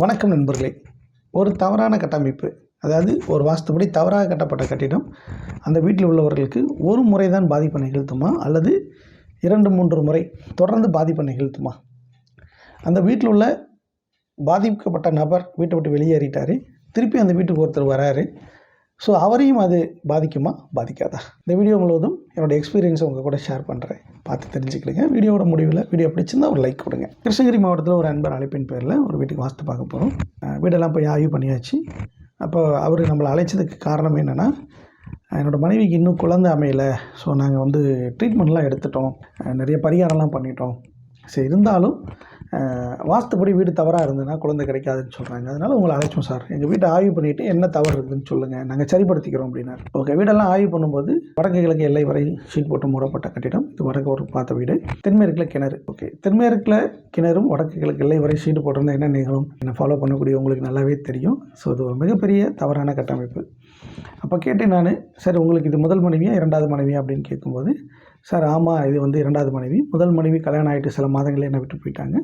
வணக்கம் நண்பர்களே. ஒரு தவறான கட்டமைப்பு அதாவது ஒரு வாஸ்துப்படி தவறாக கட்டப்பட்ட கட்டிடம் அந்த வீட்டில் உள்ளவர்களுக்கு ஒரு முறை தான் பாதிப்பை நிகழ்த்துமா? அல்லது இரண்டு மூன்று முறை தொடர்ந்து பாதிப்பை நிகழ்த்துமா? அந்த வீட்டில் உள்ள பாதிக்கப்பட்ட நபர் வீட்டை விட்டு வெளியேறிட்டார். திருப்பி அந்த வீட்டுக்கு ஒருத்தர் வராரு. ஸோ அவரையும் அது பாதிக்குமா? பாதிக்காதா? இந்த வீடியோ முழுவதும் என்னோடய எக்ஸ்பீரியன்ஸை உங்கள் கூட ஷேர் பண்ணுறேன் பார்த்து தெரிஞ்சுக்கிடுங்க. வீடியோவோட முடிவில் வீடியோ பிடிச்சிருந்தா ஒரு லைக் கொடுங்க. கிருஷ்ணகிரி மாவட்டத்தில் ஒரு அன்பர் அழைப்பின் பேரில் ஒரு வீட்டுக்கு வாஸ்து பார்க்க போகிறோம் வீடெல்லாம் போய் ஆய்வு பண்ணியாச்சு. அப்போ அவர் நம்மளை அழைச்சதுக்கு காரணம் என்னென்னா என்னோடய மனைவிக்கு இன்னும் குழந்தை அமையலை. ஸோ நாங்கள் வந்து ட்ரீட்மெண்ட்லாம் எடுத்துட்டோம். நிறைய பரிகாரம்லாம் பண்ணிட்டோம். சரி இருந்தாலும் வாஸ்துப்படி வீடு தவறாக இருந்ததுன்னா குழந்தை கிடைக்காதுன்னு சொல்கிறாங்க அதனால் உங்களை அழைச்சோம் சார். எங்கள் வீட்டை ஆய்வு பண்ணிவிட்டு என்ன தவறு இருக்குதுன்னு சொல்லுங்கள் நாங்கள் சரிப்படுத்திக்கிறோம் அப்படின்னாரு. ஓகே வீடெல்லாம் ஆய்வு பண்ணும்போது வடக்கு கிழக்கு எல்லை வரை ஷீட் போட்டு மூடப்பட்ட கட்டிடம். இது வடக்கு ஒரு பார்த்த வீடு. தென்மேற்கில் கிணறு. ஓகே தென்மேற்கில் கிணறும் வடக்கு கிழக்கு எல்லை வரை ஷீட்டு போட்டிருந்தா என்ன நிகழும்? என்ன ஃபாலோ பண்ணக்கூடிய உங்களுக்கு நல்லாவே தெரியும். ஸோ இது ஒரு மிகப்பெரிய தவறான கட்டமைப்பு. அப்போ கேட்டேன் நான் சார் உங்களுக்கு இது முதல் மனைவியா இரண்டாவது மனைவியா? அப்படின்னு கேட்கும்போது சார் ஆமாம் இது வந்து இரண்டாவது மனைவி. முதல் மனைவி கல்யாணம் ஆகிட்டு சில மாதங்களே என்னை விட்டு போயிட்டாங்க.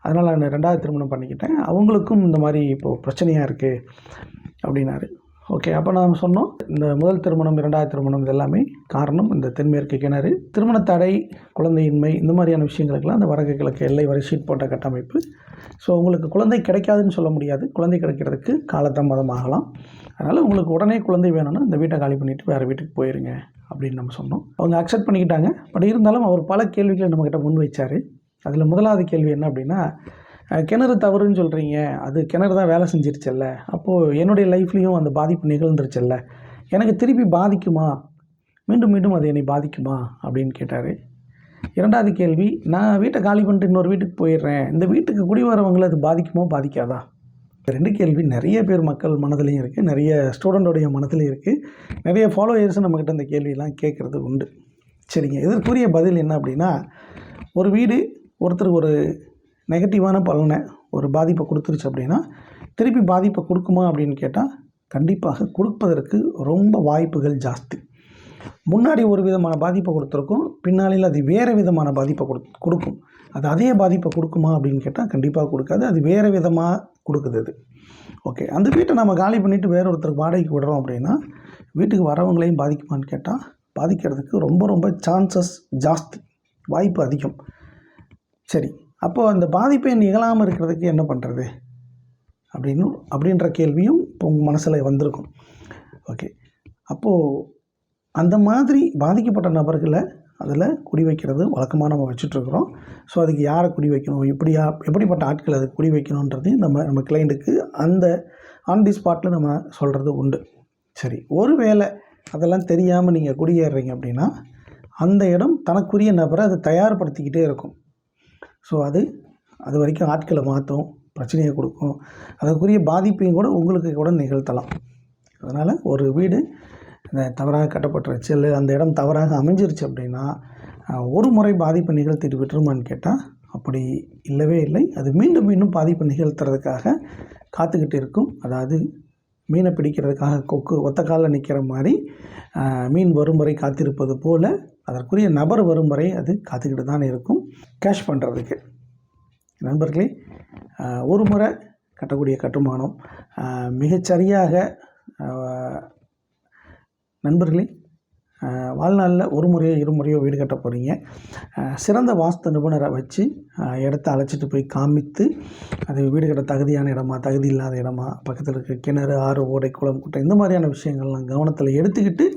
அதனால் நான் ரெண்டாவது திருமணம் பண்ணிக்கிட்டேன். அவங்களுக்கும் இந்த மாதிரி இப்போது பிரச்சனையாக இருக்குது அப்படின்னாரு. ஓகே அப்போ நாம் சொன்னோம் இந்த முதல் திருமணம் இரண்டாவது திருமணம் இது எல்லாமே காரணம் இந்த தென்மேற்கு கிணறு. திருமண தடை குழந்தையின்மை இந்த மாதிரியான விஷயங்களுக்கெல்லாம் அந்த வடக்கு கிழக்கு எல்லை வரை ஷீட் போட்ட கட்டமைப்பு. ஸோ உங்களுக்கு குழந்தை கிடைக்காதுன்னு சொல்ல முடியாது. குழந்தை கிடைக்கிறதுக்கு காலதாமதம் ஆகலாம். அதனால் உங்களுக்கு உடனே குழந்தை வேணும்னா இந்த வீட்டை காலி பண்ணிவிட்டு வேறு வீட்டுக்கு போயிருங்க அப்படின்னு நம்ம சொன்னோம். அவங்க அக்செப்ட் பண்ணிக்கிட்டாங்க. பட் இருந்தாலும் அவர் பல கேள்விகளை நம்மக்கிட்ட முன் வச்சார். அதில் முதலாவது கேள்வி என்ன அப்படின்னா கிணறு தவறுன்னு சொல்கிறீங்க அது கிணறு தான் வேலை செஞ்சிருச்சல்ல. அப்போது என்னுடைய லைஃப்லேயும் அந்த பாதிப்பு நிகழ்ந்துருச்சல்ல. எனக்கு திருப்பி பாதிக்குமா? மீண்டும் மீண்டும் அது என்னை பாதிக்குமா? அப்படின்னு கேட்டார். இரண்டாவது கேள்வி நான் வீட்டை காலி பண்ணிட்டு இன்னொரு வீட்டுக்கு போயிடுறேன். இந்த வீட்டுக்கு குடி வரவங்களை அது பாதிக்குமோ பாதிக்காதா? ரெண்டு கேள்வி நிறைய பேர் மக்கள் மனதிலையும் இருக்குது நிறைய ஸ்டூடெண்டோடைய மனதிலையும் இருக்குது நிறைய ஃபாலோயர்ஸும் நம்மக்கிட்ட இந்த கேள்வியெல்லாம் கேட்குறது உண்டு. சரிங்க இதற்குரிய பதில் என்ன அப்படின்னா ஒரு வீடு ஒருத்தருக்கு ஒரு நெகட்டிவான பலனை ஒரு பாதிப்பை கொடுத்துருச்சு அப்படின்னா திருப்பி பாதிப்பை கொடுக்குமா அப்படின்னு கேட்டால் கண்டிப்பாக கொடுப்பதற்கு ரொம்ப வாய்ப்புகள் ஜாஸ்தி. முன்னாடி ஒரு விதமான பாதிப்பை கொடுத்துருக்கும் பின்னாளில் அது வேறு விதமான பாதிப்பை கொடு கொடுக்கும். அது அதே பாதிப்பை கொடுக்குமா அப்படின்னு கேட்டால் கண்டிப்பாக கொடுக்காது. அது வேறு விதமாக கொடுக்குது அது. ஓகே அந்த வீட்டை நம்ம காலி பண்ணிவிட்டு வேற ஒருத்தருக்கு வாடகைக்கு விடுறோம் அப்படின்னா வீட்டுக்கு வரவங்களையும் பாதிக்குமான்னு கேட்டால் பாதிக்கிறதுக்கு ரொம்ப ரொம்ப சான்சஸ் ஜாஸ்தி. வாய்ப்பு அதிகம். சரி அப்போது அந்த பாதிப்பை நிகழாமல் இருக்கிறதுக்கு என்ன பண்ணுறது அப்படின்னு அப்படின்ற கேள்வியும் இப்போ உங்கள் மனசில் வந்திருக்கும். ஓகே. அப்போது அந்த மாதிரி பாதிக்கப்பட்ட நபர்களை அதில் குடி வைக்கிறது வழக்கமாக நம்ம வச்சுட்ருக்குறோம் ஸோ அதுக்கு யாரை குடி வைக்கணும்? எப்படியா எப்படிப்பட்ட ஆட்கள் அதுக்கு குடி வைக்கணுன்றதையும் நம்ம நம்ம கிளைண்ட்டுக்கு அந்த ஆன் தி ஸ்பாட்டில் நம்ம சொல்கிறது உண்டு. சரி. ஒரு வேளை அதெல்லாம் தெரியாமல் நீங்கள் குடியேறுறீங்க அப்படின்னா அந்த இடம் தனக்குரிய நபரை அதை தயார்படுத்திக்கிட்டே இருக்கும். ஸோ அது அது வரைக்கும் ஆட்களை மாற்றும் பிரச்சனையை கொடுக்கும். அதற்குரிய பாதிப்பையும் கூட உங்களுக்கு கூட நிகழ்த்தலாம். அதனால் ஒரு வீடு இந்த தவறாக கட்டப்பட்டுருச்சு இல்லை அந்த இடம் தவறாக அமைஞ்சிருச்சு அப்படின்னா ஒரு முறை பாதிப்பை நிகழ்த்திட்டு விட்டுருமான்னு கேட்டால் அப்படி இல்லவே இல்லை. அது மீண்டும் மீண்டும் பாதிப்பை நிகழ்த்துறதுக்காக காத்துக்கிட்டு இருக்கும். அதாவது மீனை பிடிக்கிறதுக்காக கொக்கு ஒத்த காலில் நிற்கிற மாதிரி மீன் வரும் வரை காத்திருப்பது போல் அதற்குரிய நபர் வரும் வரை அது காத்துக்கிட்டு தான் இருக்கும். கேஷ் பண்ணுறதுக்கு நண்பர்களே ஒரு முறை கட்டக்கூடிய கட்டுமானம் மிகச்சரியாக நண்பர்களே வாழ்நாளில் ஒரு முறையோ இருமுறையோ வீடு கட்ட போகிறீங்க சிறந்த வாஸ்து நிபுணரை வச்சு இடத்த அழைச்சிட்டு போய் காமித்து அது வீடு கட்ட தகுதியான இடமா தகுதி இல்லாத இடமா பக்கத்தில் இருக்க கிணறு ஆறு ஓடை குளம் குட்டை இந்த மாதிரியான விஷயங்கள்லாம் கவனத்தில் எடுத்துக்கிட்டு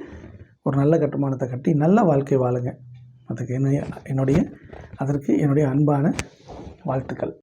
ஒரு நல்ல கட்டுமானத்தை கட்டி நல்ல வாழ்க்கை வாழுங்க. அதுக்கு என்ன என்னுடைய அதற்கு என்னுடைய அன்பான வாழ்த்துக்கள்.